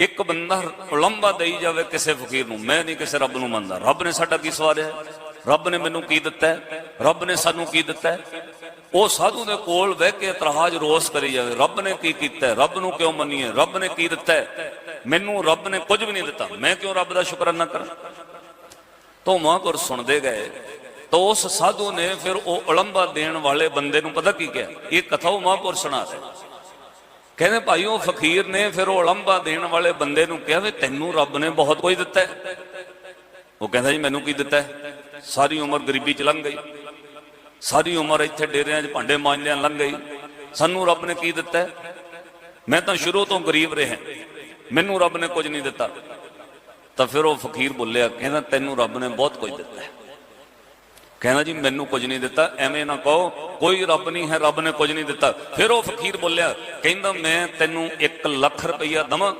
ਇੱਕ ਬੰਦਾ ਉਲੰਬਾ ਦੇਈ ਜਾਵੇ ਕਿਸੇ ਫਕੀਰ ਨੂੰ, ਮੈਂ ਨਹੀਂ ਕਿਸੇ ਰੱਬ ਨੂੰ ਮੰਨਦਾ। ਰੱਬ ਨੇ ਸਾਡਾ ਕੀ ਸਵਾਰਿਆ ਹੈ? ਰੱਬ ਨੇ ਮੈਨੂੰ ਕੀ ਦਿੱਤਾ ਰੱਬ ਨੇ ਸਾਨੂੰ ਕੀ ਦਿੱਤਾ ਉਹ ਸਾਧੂ ਦੇ ਕੋਲ ਬਹਿ ਕੇ ਇਤਰਾਜ ਰੋਸ ਕਰੀ ਜਾਵੇ। ਰੱਬ ਨੇ ਕੀ ਕੀਤਾ ਰੱਬ ਨੂੰ ਕਿਉਂ ਮੰਨੀਏ? ਰੱਬ ਨੇ ਕੀ ਦਿੱਤਾ ਮੈਨੂੰ ਰੱਬ ਨੇ ਕੁਝ ਵੀ ਨਹੀਂ ਦਿੱਤਾ। ਮੈਂ ਕਿਉਂ ਰੱਬ ਦਾ ਸ਼ੁਕਰਾਨਾ ਕਰਾਂ? ਤੋਂ ਮਹਾਂਪੁਰ ਸੁਣਦੇ ਗਏ। ਤਾਂ ਉਸ ਸਾਧੂ ਨੇ ਫਿਰ ਉਹ ਉਲੰਬਾ ਦੇਣ ਵਾਲੇ ਬੰਦੇ ਨੂੰ ਪਤਾ ਕੀ ਕਿਹਾ? ਇਹ ਕਥਾ ਉਹ ਮਹਾਂਪੁਰ ਸੁਣਾ ਰਿਹਾ ਕਹਿੰਦੇ ਭਾਈ, ਉਹ ਫਕੀਰ ਨੇ ਫਿਰ ਉਹ ਉਲੰਬਾ ਦੇਣ ਵਾਲੇ ਬੰਦੇ ਨੂੰ ਕਿਹਾ ਵੀ ਤੈਨੂੰ ਰੱਬ ਨੇ ਬਹੁਤ ਕੁਝ ਦਿੱਤਾ ਹੈ। ਉਹ ਕਹਿੰਦਾ ਜੀ, ਮੈਨੂੰ ਕੀ ਦਿੱਤਾ ਹੈ? ਸਾਰੀ ਉਮਰ ਗਰੀਬੀ ਚ ਲੰਘ ਗਈ। ਸਾਰੀ ਉਮਰ ਇੱਥੇ ਡੇਰਿਆਂ 'ਚ ਭਾਂਡੇ ਮਾਂਜਦਿਆਂ ਲੰਘ ਗਈ। ਸਾਨੂੰ ਰੱਬ ਨੇ ਕੀ ਦਿੱਤਾ ਮੈਂ ਤਾਂ ਸ਼ੁਰੂ ਤੋਂ ਗਰੀਬ ਰਿਹਾ। ਮੈਨੂੰ ਰੱਬ ਨੇ ਕੁਝ ਨਹੀਂ ਦਿੱਤਾ। ਤਾਂ ਫਿਰ ਉਹ ਫਕੀਰ ਬੋਲਿਆ, ਕਹਿੰਦਾ ਤੈਨੂੰ ਰੱਬ ਨੇ ਬਹੁਤ ਕੁਝ ਦਿੱਤਾ ਕਹਿੰਦਾ ਜੀ, ਮੈਨੂੰ ਕੁਝ ਨਹੀਂ ਦਿੱਤਾ, ਐਵੇਂ ਨਾ ਕਹੋ, ਕੋਈ ਰੱਬ ਨਹੀਂ ਹੈ, ਰੱਬ ਨੇ ਕੁਝ ਨਹੀਂ ਦਿੱਤਾ। ਫਿਰ ਉਹ ਫਕੀਰ ਬੋਲਿਆ, ਕਹਿੰਦਾ, ਮੈਂ ਤੈਨੂੰ 1 ਲੱਖ ਰੁਪਈਆ ਦਵਾਂ।